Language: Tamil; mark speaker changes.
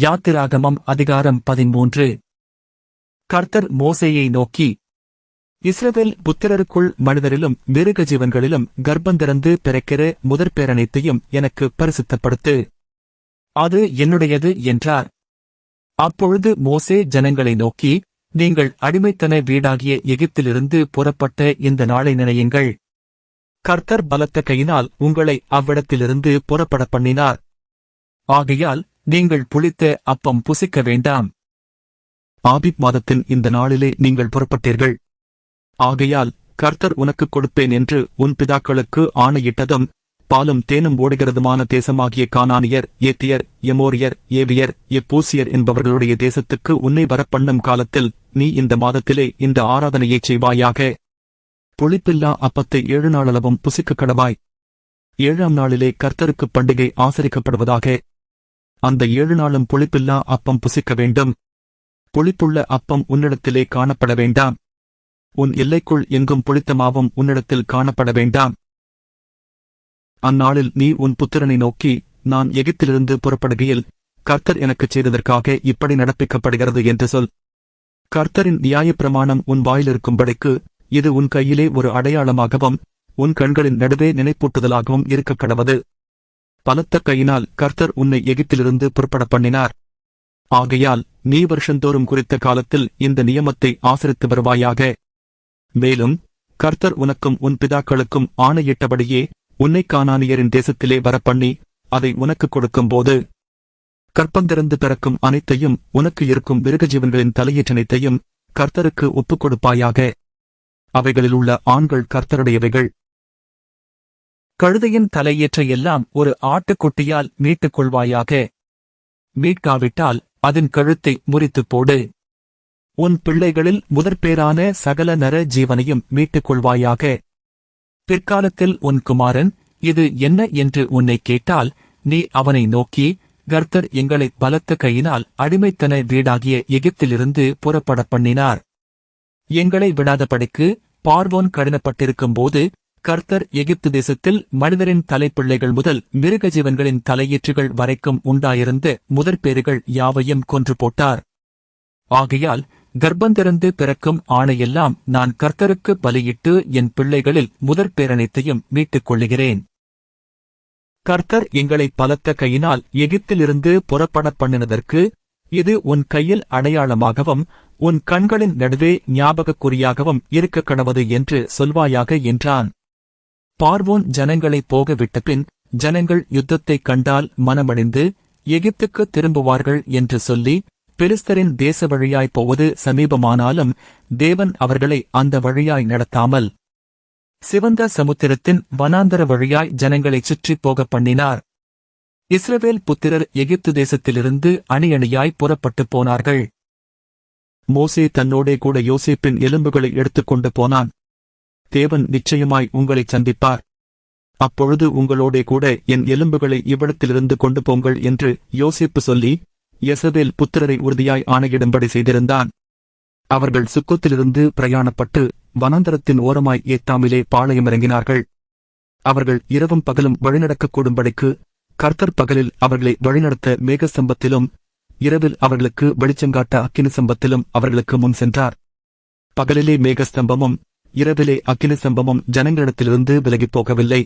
Speaker 1: யாத்திராகமம் அதிகாரம் பதிமூன்று. கர்த்தர் மோசேயை நோக்கி இஸ்ரவேல் புத்திரருக்குள் மனிதரிலும் மிருக ஜீவன்களிலும் கர்ப்பந்திறந்து பிறக்கிற முதற்பேரனைத்தையும் எனக்கு பரிசுத்தப்படுத்து. அது என்னுடையது என்றார். அப்பொழுது மோசே ஜனங்களை நோக்கி நீங்கள் அடிமைத்தன வீடாகிய எகிப்திலிருந்து புறப்பட்ட இந்த நாளை நினையுங்கள். கர்த்தர் பலத்த கையினால் உங்களை அவ்விடத்திலிருந்து புறப்பட பண்ணினார். ஆகையால் நீங்கள் புளித்த அப்பம் புசிக்க வேண்டாம். ஆபிப் மாதத்தின் இந்த நாளிலே நீங்கள் புறப்பட்டீர்கள். ஆகையால் கர்த்தர் உனக்குக் கொடுப்பேன் என்று உன் பிதாக்களுக்கு ஆணையிட்டதும் பாலும் தேனும் ஓடுகிறதுமான தேசமாகிய கானானியர் ஏத்தியர் எமோரியர் ஏவியர் எப்பூசியர் என்பவர்களுடைய தேசத்துக்கு உன்னை வரப்பண்ணும் காலத்தில் நீ இந்த மாதத்திலே இந்த ஆராதனையைச் செய்வாயாக. புளிப்பில்லா அப்பத்தை ஏழு நாளளவும் புசிக்க கடவாய். ஏழாம் நாளிலே கர்த்தருக்கு பண்டிகை ஆசரிக்கப்படுவதாக. அந்த ஏழு நாளும் புளிப்பில்லா அப்பம் புசிக்க வேண்டும். புளிப்புள்ள அப்பம் உன்னிடத்திலே காணப்பட வேண்டாம். உன் எல்லைக்குள் எங்கும் புளித்த மாவும் உன்னிடத்தில் காணப்பட வேண்டாம். அந்நாளில் நீ உன் புத்திரனை நோக்கி நான் எகிப்திலிருந்து புறப்படுகையில் கர்த்தர் எனக்குச் செய்ததற்காக இப்படி நடப்பிக்கப்படுகிறது என்று சொல். கர்த்தரின் நியாயப்பிரமாணம் உன் வாயிலிருக்கும்படிக்கு இது உன் கையிலே ஒரு அடையாளமாகவும் உன் கண்களின் நடுவே நினைப்பூட்டுதலாகவும் இருக்கக் கடவது பலத்த கையினால் கர்த்தர் உன்னை எகிப்திலிருந்து புறப்பட பண்ணினார் ஆகையால் நீ வருஷந்தோறும் குறித்த காலத்தில் இந்த நியமத்தை ஆசரித்து வருவாயாக. மேலும் கர்த்தர் உனக்கும் உன் பிதாக்களுக்கும் ஆணையிட்டபடியே உன்னை காணானியரின் தேசத்திலே வரப்பண்ணி அதை உனக்கு கொடுக்கும்போது கற்பந்திறந்து பிறக்கும் அனைத்தையும் உனக்கு இருக்கும் மிருகஜீவன்களின் தலையீற்றனைத்தையும் கர்த்தருக்கு ஒப்புக் கொடுப்பாயாக. அவைகளில் உள்ள ஆண்கள் கர்த்தருடையவைகள். கழுதையின் தலையேற்ற எல்லாம் ஒரு ஆட்டுக்குட்டியால் மீட்டுக் கொள்வாயாக மீட்காவிட்டால் அதன் கழுத்தை முறித்துப் போடு. உன் பிள்ளைகளில் முதற்பேரான சகல நர ஜீவனையும் மீட்டுக் கொள்வாயாக பிற்காலத்தில் உன் குமாரன் இது என்ன என்று உன்னை கேட்டால் நீ அவனை நோக்கி கர்த்தர் எங்களை பலத்த கையினால் அடிமைத்தன வீடாகிய எகிப்திலிருந்து புறப்பட பண்ணினார். எங்களை விடாதபடிக்கு பார்வோன் கடினப்பட்டிருக்கும்போது கர்த்தர் எகிப்து தேசத்தில் மனிதரின் தலைப்பிள்ளைகள் முதல் மிருக ஜீவன்களின் தலையீற்றுகள் வரைக்கும் உண்டாயிருந்து முதற்பேறுகள் யாவையும் கொன்று போட்டார். ஆகையால் கர்ப்பந்திறந்து பிறக்கும் ஆணையெல்லாம் நான் கர்த்தருக்கு பலியிட்டு என் பிள்ளைகளில் முதற்பேரனைத்தையும் மீட்டுக் கொள்ளுகிறேன். கர்த்தர் எங்களை பலத்த கையினால் எகிப்திலிருந்து புறப்படப் பண்ணினதற்கு இது உன் கையில் அடையாளமாகவும் உன் கண்களின் நடுவே ஞாபகக்குறியாகவும் இருக்க இருக்கக் என்று சொல்வாயாக என்றான். பார்வோன் ஜனங்களை போகவிட்டபின் ஜனங்கள் யுத்தத்தைக் கண்டால் மனமடைந்து எகிப்துக்கு திரும்புவார்கள் என்று சொல்லி பெலிஸ்தரின் தேச வழியாய் போவது சமீபமானாலும் தேவன் அவர்களை அந்த வழியாய் நடத்தாமல் சிவந்த சமுத்திரத்தின் வனாந்தர வழியாய் ஜனங்களைச் சுற்றிப் போகப் பண்ணினார். இஸ்ரவேல் புத்திரர் எகிப்து தேசத்திலிருந்து அணியணியாய் புறப்பட்டுப் போனார்கள். மோசே தன்னோடே கூட யோசிப்பின் எலும்புகளை எடுத்துக்கொண்டு போனான். தேவன் நிச்சயமாய் உங்களைச் சந்திப்பார். அப்பொழுது உங்களோடே கூட என் எலும்புகளை இவ்விடத்திலிருந்து கொண்டு போங்கள் என்று யோசிப்பு சொல்லி எசபேல் புத்திரரை உறுதியாய் ஆணையிடும்படி செய்திருந்தான். அவர்கள் சுக்கத்திலிருந்து பிரயாணப்பட்டு வனாந்தரத்தின் ஓரமாய் ஏத்தாமிலே பாளையமிறங்கினார்கள் அவர்கள் இரவும் பகலும் வழிநடக்கக் கூடும்படிக்கு கர்த்தர் பகலில் அவர்களை வழிநடத்த மேகஸ்தம்பத்திலும் இரவில் அவர்களுக்கு வெளிச்சங்காட்ட அக்கினி சம்பத்திலும் அவர்களுக்கு முன் சென்றார். பகலிலே மேகஸ்தம்பமும் இரவிலே அக்கினி சம்பவம் ஜனங்களிடத்திலிருந்து விலகிப் போகவில்லை.